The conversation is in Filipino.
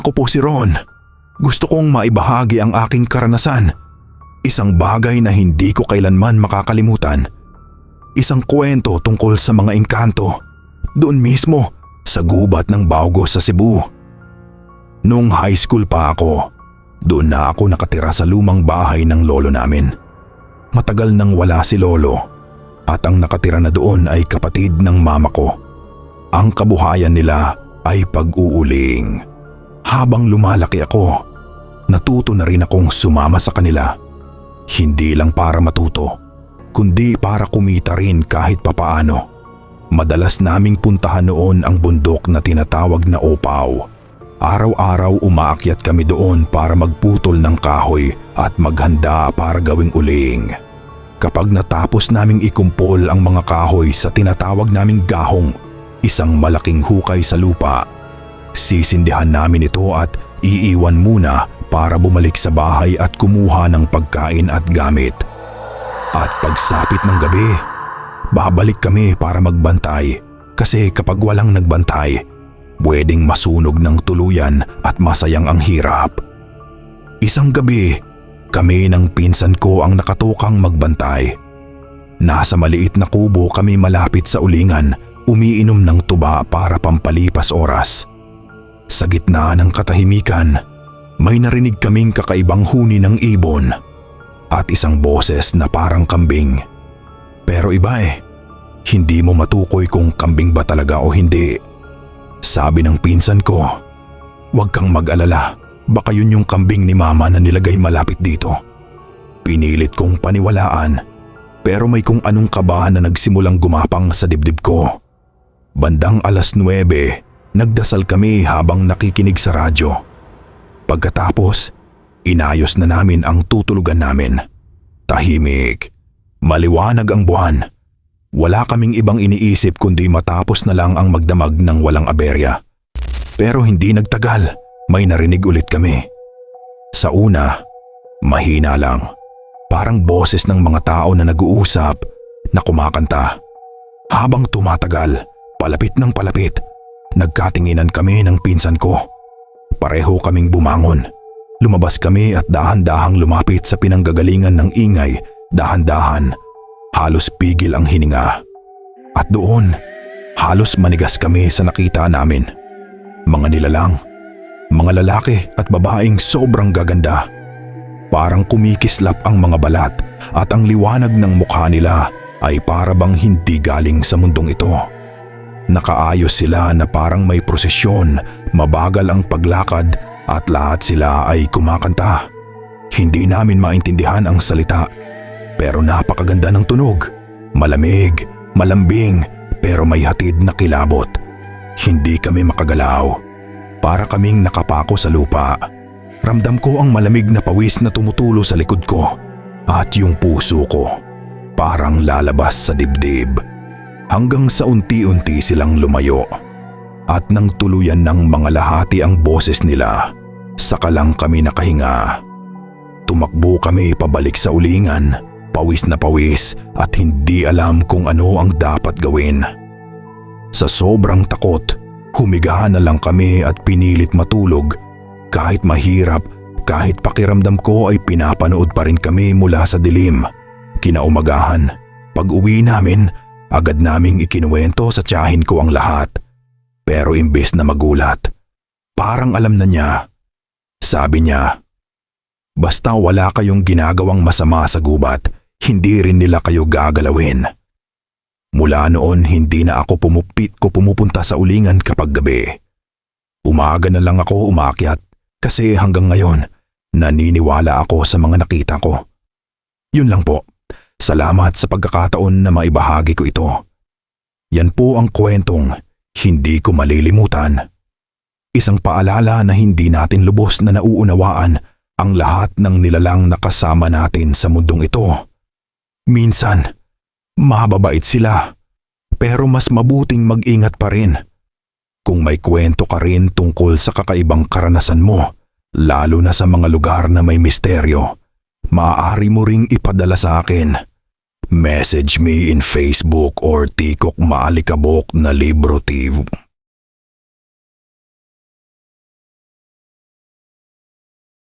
Ako po si Ron. Gusto kong maibahagi ang aking karanasan. Isang bagay na hindi ko kailanman makakalimutan. Isang kwento tungkol sa mga engkanto. Doon mismo, sa gubat ng Baugos sa Cebu. Nung high school pa ako, doon na ako nakatira sa lumang bahay ng lolo namin. Matagal nang wala si lolo at ang nakatira na doon ay kapatid ng mama ko. Ang kabuhayan nila ay pag-uuling. Habang lumalaki ako, natuto na rin akong sumama sa kanila. Hindi lang para matuto, kundi para kumita rin kahit papaano. Madalas naming puntahan noon ang bundok na tinatawag na Opaw. Araw-araw umaakyat kami doon para magputol ng kahoy at maghanda para gawing uling. Kapag natapos naming ikumpol ang mga kahoy sa tinatawag naming gahong, isang malaking hukay sa lupa, sisindihan namin ito at iiwan muna para bumalik sa bahay at kumuha ng pagkain at gamit. At pagsapit ng gabi, babalik kami para magbantay kasi kapag walang nagbantay, pwedeng masunog ng tuluyan at masayang ang hirap. Isang gabi, kami ng pinsan ko ang nakatukang magbantay. Nasa maliit na kubo kami malapit sa ulingan, umiinom ng tuba para pampalipas oras. Sa gitna ng katahimikan, may narinig kaming kakaibang huni ng ibon at isang boses na parang kambing. Pero iba eh, hindi mo matukoy kung kambing ba talaga o hindi. Sabi ng pinsan ko, huwag kang mag-alala, baka yun yung kambing ni mama na nilagay malapit dito. Pinilit kong paniwalaan, pero may kung anong kabahan na nagsimulang gumapang sa dibdib ko. Bandang alas 9, nagdasal kami habang nakikinig sa radyo. Pagkatapos, inayos na namin ang tutulugan namin. Tahimik, maliwanag ang buwan. Wala kaming ibang iniisip kundi matapos na lang ang magdamag ng walang aberya. Pero hindi nagtagal, may narinig ulit kami. Sa una, mahina lang. Parang boses ng mga tao na nag-uusap na kumakanta. Habang tumatagal, palapit ng palapit, nagkatinginan kami ng pinsan ko. Pareho kaming bumangon. Lumabas kami at dahan-dahang lumapit sa pinanggagalingan ng ingay, dahan-dahan Halos pigil ang hininga. At doon, halos manigas kami sa nakita namin. Mga nilalang, mga lalaki at babaeng sobrang gaganda. Parang kumikislap ang mga balat at ang liwanag ng mukha nila ay para bang hindi galing sa mundong ito. Nakaayos sila na parang may prosesyon, mabagal ang paglakad at lahat sila ay kumakanta. Hindi namin maintindihan ang salita pero napakaganda ng tunog. Malamig, malambing, pero may hatid na kilabot. Hindi kami makagalaw. Para kaming nakapako sa lupa. Ramdam ko ang malamig na pawis na tumutulo sa likod ko at yung puso ko parang lalabas sa dibdib. Hanggang sa unti-unti silang lumayo. At nang tuluyan ng mga lahati ang boses nila, saka lang kami nakahinga. Tumakbo kami pabalik sa ulingan Pawis na pawis at hindi alam kung ano ang dapat gawin. Sa sobrang takot, humiga na lang kami at pinilit matulog. Kahit mahirap, kahit pakiramdam ko ay pinapanood pa rin kami mula sa dilim. Kinaumagahan, pag uwi namin, agad naming ikinuwento sa tiyahin ko ang lahat. Pero imbes na magulat, parang alam na niya. Sabi niya, Basta wala kayong ginagawang masama sa gubat, hindi rin nila kayo gagalawin. Mula noon hindi na ako pumupit ko pumupunta sa ulingan kapag gabi. Umaga na lang ako umakyat kasi hanggang ngayon naniniwala ako sa mga nakita ko. Yun lang po. Salamat sa pagkakataon na maibahagi ko ito. Yan po ang kwentong hindi ko malilimutan. Isang paalala na hindi natin lubos na nauunawaan ang lahat ng nilalang nakasama natin sa mundong ito. Minsan, mababait sila, pero mas mabuting mag-ingat pa rin. Kung may kwento ka rin tungkol sa kakaibang karanasan mo, lalo na sa mga lugar na may misteryo, maaari mo ring ipadala sa akin. Message me in Facebook or Tikok Maalikabok na Libro TV.